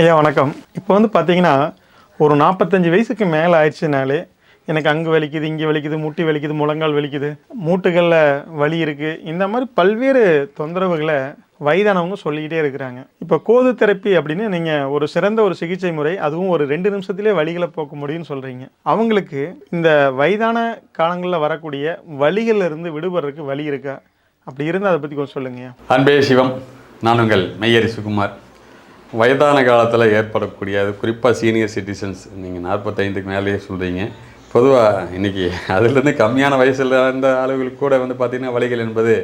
ஐயா வணக்கம். இப்போ வந்து பார்த்தீங்கன்னா ஒரு நாற்பத்தஞ்சு வயசுக்கு மேலே ஆயிடுச்சுனாலே எனக்கு அங்கே வலிக்குது இங்கே வலிக்குது முட்டி வலிக்குது முழங்கால் வலிக்குது மூட்டுகளில் வலி இருக்குது இந்த மாதிரி பல்வேறு தொந்தரவுகளை வயதானவங்க சொல்லிக்கிட்டே இருக்கிறாங்க. இப்போ கோது தெரப்பி அப்படின்னு நீங்கள் ஒரு சிறந்த ஒரு சிகிச்சை முறை அதுவும் ஒரு ரெண்டு நிமிஷத்துலேயே வலிகளை போக்க முடியும்னு சொல்கிறீங்க அவங்களுக்கு இந்த வயதான காலங்களில் வரக்கூடிய வழிகளிலிருந்து இருந்து விடுபடுறதுக்கு வழி இருக்கா? அப்படி இருந்தால் அதை பற்றி கொஞ்சம் சொல்லுங்கய்யா. அன்பே சிவம் நான் உங்கள் மெய்யரி சுகுமார். வயதான காலத்தில் ஏற்படக்கூடிய அது குறிப்பாக சீனியர் சிட்டிசன்ஸ் நீங்கள் நாற்பத்தைந்துக்கு மேலேயே சொல்கிறீங்க பொதுவாக இன்றைக்கி அதுலேருந்து கம்மியான வயசில் இருந்த அளவுகளுக்கு கூட வந்து பார்த்திங்கன்னா வழிகள் என்பது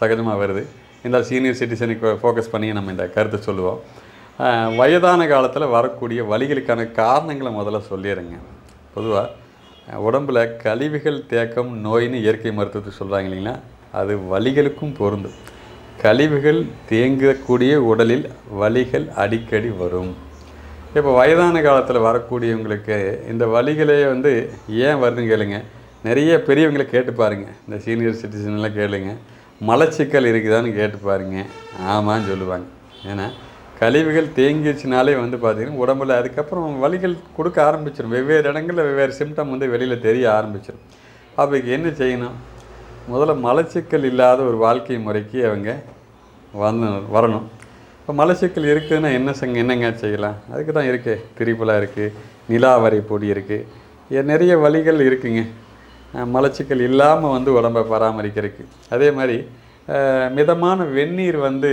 சகஜமாக வருது. இந்த சீனியர் சிட்டிசனுக்கு ஃபோக்கஸ் பண்ணி நம்ம இந்த கருத்தை சொல்லுவோம். வயதான காலத்தில் வரக்கூடிய வழிகளுக்கான காரணங்களை முதல்ல சொல்லிடுறேங்க பொதுவாக உடம்புல கழிவுகள் தேக்கம் நோயின்னு இயற்கை மருத்துவத்துக்கு சொல்கிறாங்க இல்லைங்களா? அது வலிகளுக்கும் பொருந்தும். கழிவுகள் தேங்கக்கூடிய உடலில் வலிகள் அடிக்கடி வரும். இப்போ வயதான காலத்தில் வரக்கூடியவங்களுக்கு இந்த வலிகளே வந்து ஏன் வருதுன்னு கேளுங்க. நிறைய பெரியவங்களை கேட்டு பாருங்கள் இந்த சீனியர் சிட்டிசன்லாம் கேளுங்க. மலச்சிக்கல் இருக்குதான்னு கேட்டு பாருங்க. ஆமான்னு சொல்லுவாங்க. ஏன்னா கழிவுகள் தேங்கிடுச்சுனாலே வந்து பார்த்திங்கன்னா உடம்புல அதுக்கப்புறம் வலிகள் கொடுக்க ஆரம்பிச்சிடும் வெவ்வேறு இடங்களில் வெவ்வேறு சிம்டம் வந்து வெளியில் தெரிய ஆரம்பிச்சிடும் அப்போ என்ன செய்யணும்? முதல்ல மலச்சிக்கல் இல்லாத ஒரு வாழ்க்கை முறைக்கு அவங்க வந்து வரணும். இப்போ மலச்சிக்கல் இருக்குதுன்னா என்ன சங்க என்னங்க செய்யலாம்? அதுக்கு தான் இருக்குது திரிபுலா இருக்குது நிலாவரை பொடி இருக்குது நிறைய வழிகள் இருக்குங்க. மலச்சிக்கல் இல்லாமல் வந்து உடம்பை பராமரிக்கிறதுக்கு. அதே மாதிரி மிதமான வெந்நீர் வந்து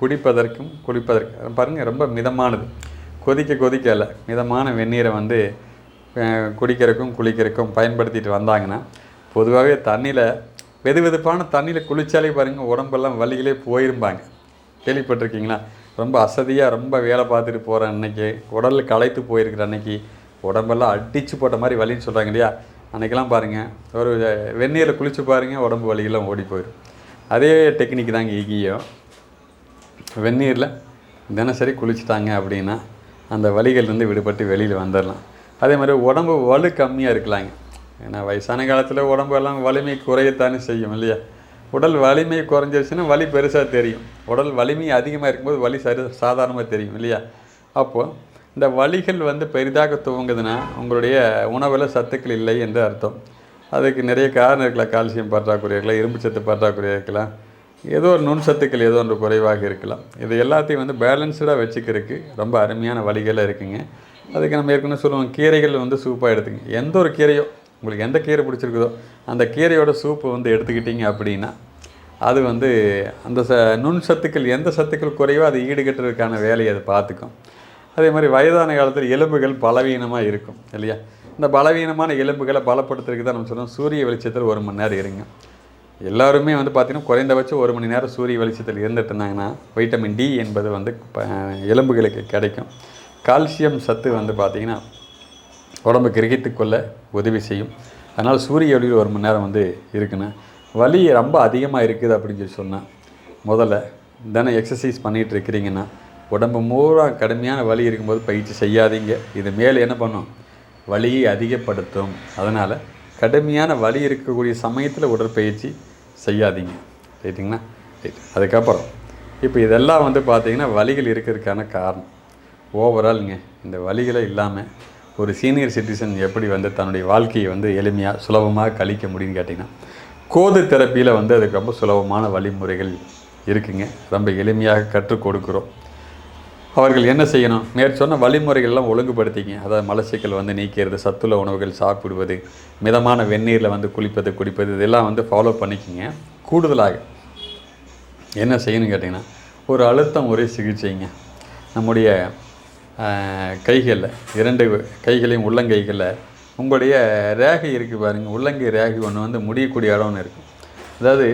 குடிப்பதற்கும் குடிப்பதற்கு பாருங்கள் ரொம்ப மிதமானது. கொதிக்க கொதிக்க இல்லை. மிதமான வெந்நீரை வந்து குடிக்கிறக்கும் குளிக்கிறக்கும் குளிக்கிறதுக்கும் பயன்படுத்திட்டு வந்தாங்கன்னா பொதுவாகவே தண்ணியில் வெது வெதுப்பான தண்ணியில் குளித்தாலே பாருங்கள் உடம்பெல்லாம் வலிகளே போயிருப்பாங்க கேள்விப்பட்டிருக்கீங்களா? ரொம்ப அசதியாக ரொம்ப வேலை பார்த்துட்டு போகிற அன்னைக்கு உடலில் களைத்து போயிருக்கிற அன்னைக்கு உடம்பெல்லாம் அடித்து போட்ட மாதிரி வலின்னு சொல்கிறாங்க இல்லையா? அன்றைக்கெல்லாம் பாருங்கள் ஒரு வெந்நீரில் குளித்து பாருங்கள் உடம்பு வலியெல்லாம் ஓடி போயிடும் அதே டெக்னிக் தாங்க ஈகியம் வெந்நீரில் தினசரி குளிச்சுட்டாங்க அப்படின்னா அந்த வலிகள்லேருந்து விடுபட்டு வெளியில் வந்துடலாம் அதே மாதிரி உடம்பு வலு கம்மியாக இருக்கலாங்க. ஏன்னா வயசான காலத்தில் உடம்பு எல்லாம் வலிமை குறையத்தானே செய்யும் இல்லையா? உடல் வலிமை குறைஞ்சிருச்சுன்னா வலி பெருசாக தெரியும். உடல் வலிமை அதிகமாக இருக்கும்போது வலி சரி சாதாரணமாக தெரியும் இல்லையா? அப்போது இந்த வலிகள் வந்து பெரிதாக துவங்குதுன்னா உங்களுடைய உணவில் சத்துக்கள் இல்லை என்று அர்த்தம். அதுக்கு நிறைய காரணம் இருக்கலாம். கால்சியம் பற்றாக்குறை இருக்கலாம் இரும்பு சத்து பற்றாக்குறை இருக்கலாம். ஏதோ ஒரு நுண் சத்துக்கள் ஏதோ ஒன்று குறைவாக இருக்கலாம். இது எல்லாத்தையும் வந்து பேலன்ஸ்டாக வச்சுக்கிறதுக்கு ரொம்ப அருமையான வழிகளாக இருக்குங்க. அதுக்கு நம்ம ஏற்கனவே சொல்லுவோம் கீரைகள் வந்து சூப்பாக எடுத்துங்க. எந்த ஒரு கீரையோ உங்களுக்கு எந்த கீரை பிடிச்சிருக்குதோ அந்த கீரையோட சூப்பு வந்து எடுத்துக்கிட்டீங்க அப்படின்னா அது வந்து அந்த ச நுண் சத்துக்கள் எந்த சத்துக்கள் குறைவோ அது ஈடுகட்டுறதுக்கான வேலையை அது பார்த்துக்கும். அதே மாதிரி வயதான காலத்தில் எலும்புகள் பலவீனமாக இருக்கும் இல்லையா? இந்த பலவீனமான எலும்புகளை பலப்படுத்துறதுக்கு தான் நம்ம சொல்லுவோம் சூரிய வெளிச்சத்தில் ஒரு மணி நேரம் இருங்க. எல்லாருமே வந்து பார்த்திங்கன்னா குறைந்தபட்சம் ஒரு மணி நேரம் சூரிய வெளிச்சத்தில் இருந்துட்டு இருந்தாங்கன்னா வைட்டமின் டி என்பது வந்து எலும்புகளுக்கு கிடைக்கும். கால்சியம் சத்து வந்து பார்த்திங்கன்னா உடம்பு கிரகித்துக்கொள்ள உதவி செய்யும். அதனால் சூரிய ஒளியில் ஒரு மணி நேரம் வந்து இருக்குண்ணே வலி ரொம்ப அதிகமாக இருக்குது அப்படின்னு சொல்லி சொன்னேன் முதல்ல தினம் எக்ஸசைஸ் பண்ணிகிட்டு இருக்கிறீங்கன்னா உடம்பு பூரா கடுமையான வலி இருக்கும்போது பயிற்சி செய்யாதீங்க. இது மேலே என்ன பண்ணும்? வலியை அதிகப்படுத்தும். அதனால் கடுமையான வலி இருக்கக்கூடிய சமயத்தில் உடற்பயிற்சி செய்யாதீங்க. ரைட்டுங்களா? ரைட். அதுக்கப்புறம் இப்போ இதெல்லாம் வந்து பார்த்திங்கன்னா வலிகள் இருக்கிறதுக்கான காரணம். ஓவரால்ங்க இந்த வலிகளை இல்லாமல் ஒரு சீனியர் சிட்டிசன் எப்படி வந்து தன்னுடைய வாழ்க்கையை வந்து எளிமையாக சுலபமாக கழிக்க முடியும்னு கேட்டிங்கன்னா கோது தெரப்பியில் வந்து அதுக்கு ரொம்ப சுலபமான வழிமுறைகள் இருக்குங்க. ரொம்ப எளிமையாக கற்றுக் கொடுக்குறோம். அவர்கள் என்ன செய்யணும்? மேற்சொன்ன வழிமுறைகள்லாம் ஒழுங்குபடுத்திங்க. அதாவது மலச்சிக்கல் வந்து நீக்கிறது சத்துள்ள உணவுகள் சாப்பிடுவது மிதமான வெந்நீரில் வந்து குளிப்பது குடிப்பது இதெல்லாம் வந்து ஃபாலோ பண்ணிக்கிங்க. கூடுதலாக என்ன செய்யணும்னு கேட்டிங்கன்னா ஒரு அழுத்தம் ஒரே சிகிச்சைங்க. நம்முடைய கைகளில் இரண்டு கைகளையும் உள்ளங்கைகளில் உங்களுடைய ரேகை இருக்குது பாருங்கள் உள்ளங்கை ரேகை ஒன்று வந்து முடியக்கூடிய இடம் ஒன்று இருக்கும் அதாவது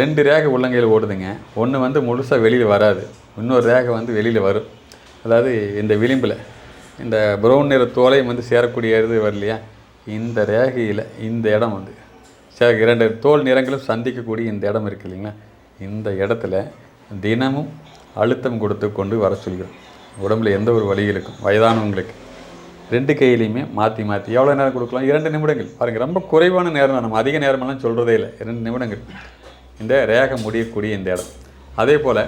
ரெண்டு ரேகை உள்ளங்கையில் ஓடுதுங்க. ஒன்று வந்து முழுசாக வெளியில் வராது. இன்னொரு ரேகை வந்து வெளியில் வரும். அதாவது இந்த விளிம்பில் இந்த ப்ரௌன் நிற தோலையும் வந்து சேரக்கூடிய இது வரலையா இந்த ரேகையில் இந்த இடம் வந்து சே இரண்டு தோல் நிறங்களும் சந்திக்கக்கூடிய இந்த இடம் இருக்கு இல்லைங்களா? இந்த இடத்துல தினமும் அழுத்தம் கொடுத்து கொண்டு வர சொல்கிறோம். உடம்புல எந்த ஒரு வழியும் இருக்கும் வயதானவங்களுக்கு. ரெண்டு கையிலையுமே மாற்றி மாற்றி எவ்வளோ நேரம் கொடுக்கலாம்? இரண்டு நிமிடங்கள். பாருங்கள் ரொம்ப குறைவான நேரம் தான். நம்ம அதிக நேரமெல்லாம் சொல்கிறதே இல்லை. இரண்டு நிமிடங்கள். இந்த ரேக முடியக்கூடிய இந்த இடம். அதே போல்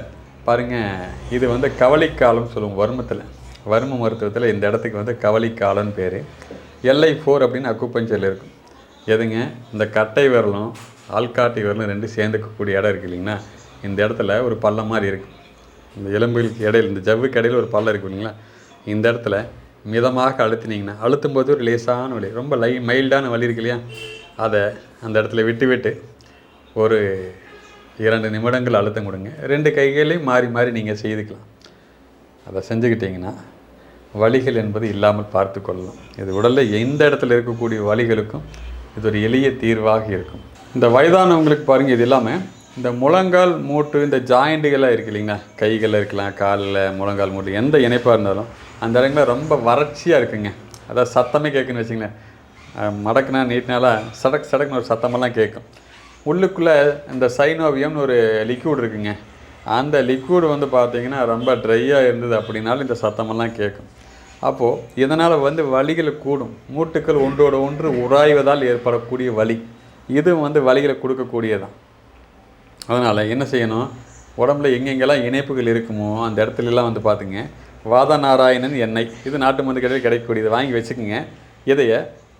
பாருங்கள் இது வந்து கவலிக்காலம் சொல்லுவோம் வருமத்தில். வரும மருத்துவத்தில் இந்த இடத்துக்கு வந்து கவலிக்காலன்னு பேர். எல்ஐ ஃபோர் அப்படின்னு அக்குப்பஞ்சல் இருக்கும். எதுங்க? இந்த கட்டை விரலும் ஆள்காட்டி விரலும் ரெண்டும் சேர்ந்துக்கக்கூடிய இடம் இருக்கு இல்லைங்களா? இந்த இடத்துல ஒரு பள்ளம் மாதிரி இருக்கும் இந்த எலும்புகளுக்கு இடையில் இந்த ஜவ்வுக்கு இடையில் ஒரு பள்ளம் இருக்கு இல்லைங்களா இந்த இடத்துல மிதமாக அழுத்தினீங்கன்னா அழுத்தும் போது ஒரு லேசான வலி ரொம்ப லை மைல்டான வலி இருக்கு இல்லையா? அதை அந்த இடத்துல விட்டு விட்டு ஒரு இரண்டு நிமிடங்கள் அழுத்தம் கொடுங்க. ரெண்டு கைகளையும் மாறி மாறி நீங்கள் செய்துக்கலாம். அதை செஞ்சுக்கிட்டிங்கன்னா வலிகள் என்பது இல்லாமல் பார்த்து கொள்ளலாம். இது உடலில் எந்த இடத்துல இருக்கக்கூடிய வலிகளுக்கும் இது ஒரு எளிய தீர்வாக இருக்கும். இந்த வயதானவங்களுக்கு பாருங்கள் இது இல்லாமல் இந்த முழங்கால் மூட்டு இந்த ஜாயிண்ட்டுகள்லாம் இருக்கு இல்லைங்களா? கைகளில் இருக்கலாம் காலில் முழங்கால் மூட்டு எந்த இணைப்பாக இருந்தாலும் அந்த இடங்களில் ரொம்ப வறட்சியாக இருக்குங்க. அதாவது சத்தமே கேட்குன்னு வச்சுங்களேன். மடக்குனா நீட்டினாலாம் சடக் சடக்குன்னு ஒரு சத்தமெல்லாம் கேட்கும். உள்ளுக்குள்ளே இந்த சைனோவியம்னு ஒரு லிக்யூட் இருக்குங்க. அந்த லிக்யூடு வந்து பார்த்தீங்கன்னா ரொம்ப ட்ரையாக இருந்தது அப்படின்னாலும் இந்த சத்தமெல்லாம் கேட்கும். அப்போது இதனால் வந்து வலிகள் கூடும். மூட்டுக்கள் ஒன்றோடு ஒன்று உராய்வதால் ஏற்படக்கூடிய வலி. இதுவும் வந்து வலிகளை கொடுக்கக்கூடியதான் அதனால் என்ன செய்யணும்? உடம்புல எங்கெங்கெல்லாம் இணைப்புகள் இருக்குமோ அந்த இடத்துலலாம் வந்து பார்த்துங்க வாதநாராயணன் எண்ணெய் இது நாட்டு மருந்து கடையில் கிடைக்கக்கூடியது வாங்கி வச்சுக்கோங்க. இதைய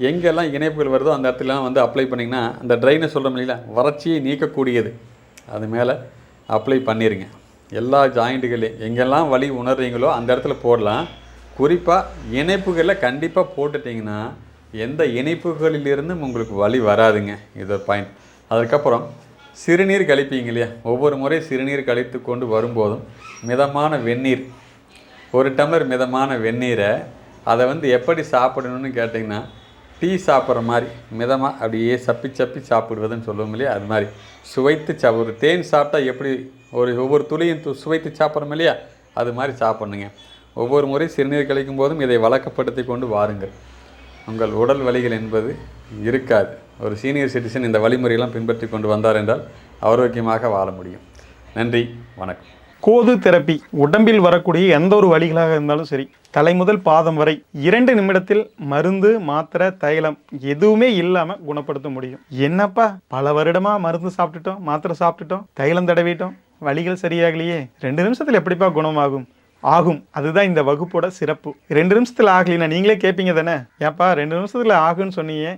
எங்கெல்லாம் இணைப்புகள் வருதோ அந்த இடத்துலலாம் வந்து அப்ளை பண்ணிங்கன்னா அந்த ட்ரைனை சொல்கிறோம் இல்லைங்களா? வறட்சியை நீக்கக்கூடியது. அது மேலே அப்ளை பண்ணிடுங்க எல்லா ஜாயிண்ட்டுகளையும் எங்கெல்லாம் வலி உணர்றீங்களோ அந்த இடத்துல போடலாம். குறிப்பாக இணைப்புகளில் கண்டிப்பாக போட்டுட்டிங்கன்னா எந்த இணைப்புகளிலிருந்தும் உங்களுக்கு வலி வராதுங்க. இது ஒரு பாயிண்ட் அதுக்கப்புறம் சிறுநீர் கழிப்பீங்க இல்லையா? ஒவ்வொரு முறை சிறுநீர் கழித்து கொண்டு வரும்போதும் மிதமான வெந்நீர் ஒரு டம்ளர் மிதமான வெந்நீரை அதை வந்து எப்படி சாப்பிடணும்னு கேட்டிங்கன்னா டீ சாப்பிட்ற மாதிரி மிதமாக அப்படியே சப்பி சப்பி சாப்பிடுவதுன்னு சொல்லுவோம் இல்லையா? அது மாதிரி. சுவைத்து சா ஒரு தேன் சாப்பிட்டா எப்படி ஒரு ஒவ்வொரு துளியும் து- சுவைத்து சாப்பிட்றோம் இல்லையா? அது மாதிரி சாப்பிட்ணுங்க. ஒவ்வொரு முறை சிறுநீர் கழிக்கும் போதும் இதை வழக்கப்படுத்தி கொண்டு வாருங்கள். உங்கள் உடல் வலிகள் என்பது இருக்காது. ஒரு சீனியர் சிட்டிசன் இந்த வழிமுறையெல்லாம் பின்பற்றி கொண்டு வந்தார் என்றால் ஆரோக்கியமாக வாழ முடியும். நன்றி வணக்கம். கோது தெரப்பி உடம்பில் வரக்கூடிய எந்த ஒரு வழிகளாக இருந்தாலும் சரி தலை முதல் பாதம் வரை இரண்டு நிமிடத்தில் மருந்து மாத்திரை தைலம் எதுவுமே இல்லாமல் குணப்படுத்த முடியும். என்னப்பா பல வருடமாக மருந்து சாப்பிட்டுட்டோம் மாத்திரை சாப்பிட்டுட்டோம் தைலம் தடவிட்டோம் வலிகள் சரியாகலையே. ரெண்டு நிமிஷத்தில் எப்படிப்பா குணமாகும்? ஆகும் அதுதான் இந்த வகுப்போட சிறப்பு. ரெண்டு நிமிஷத்தில் ஆகலைன்னா நீங்களே கேட்பீங்க தானே? ஏப்பா ரெண்டு நிமிஷத்தில் ஆகுன்னு சொன்னீங்க.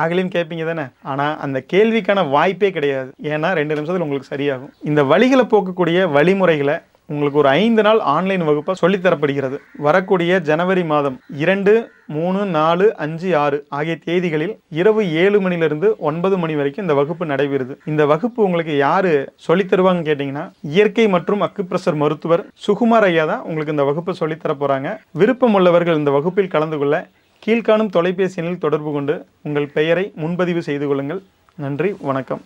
ஆகலைன்னு கேட்பீங்க தானே? ஆனால் அந்த கேள்விக்கான வாய்ப்பே கிடையாது. ஏன்னா ரெண்டு நிமிஷத்தில் உங்களுக்கு சரியாகும். இந்த வழிகளை போக்கக்கூடிய வழிமுறைகளை உங்களுக்கு ஒரு ஐந்து நாள் ஆன்லைன் வகுப்பாக சொல்லித்தரப்படுகிறது. வரக்கூடிய ஜனவரி மாதம் இரண்டு மூணு நாலு அஞ்சு ஆறு ஆகிய தேதிகளில் இரவு ஏழு மணிலிருந்து ஒன்பது மணி வரைக்கும் இந்த வகுப்பு நடைபெறுது. இந்த வகுப்பு உங்களுக்கு யாரு சொல்லித்தருவாங்க கேட்டிங்கன்னா இயற்கை மற்றும் அக்குப்ரெஷர் மருத்துவர் சுகுமார் ஐயா தான் உங்களுக்கு இந்த வகுப்பை சொல்லித்தர போகிறாங்க விருப்பம் உள்ளவர்கள் இந்த வகுப்பில் கலந்து கொள்ள கீழ்காணும் தொலைபேசி எண்ணில் தொடர்பு கொண்டு உங்கள் பெயரை முன்பதிவு செய்து கொள்ளுங்கள். நன்றி வணக்கம்.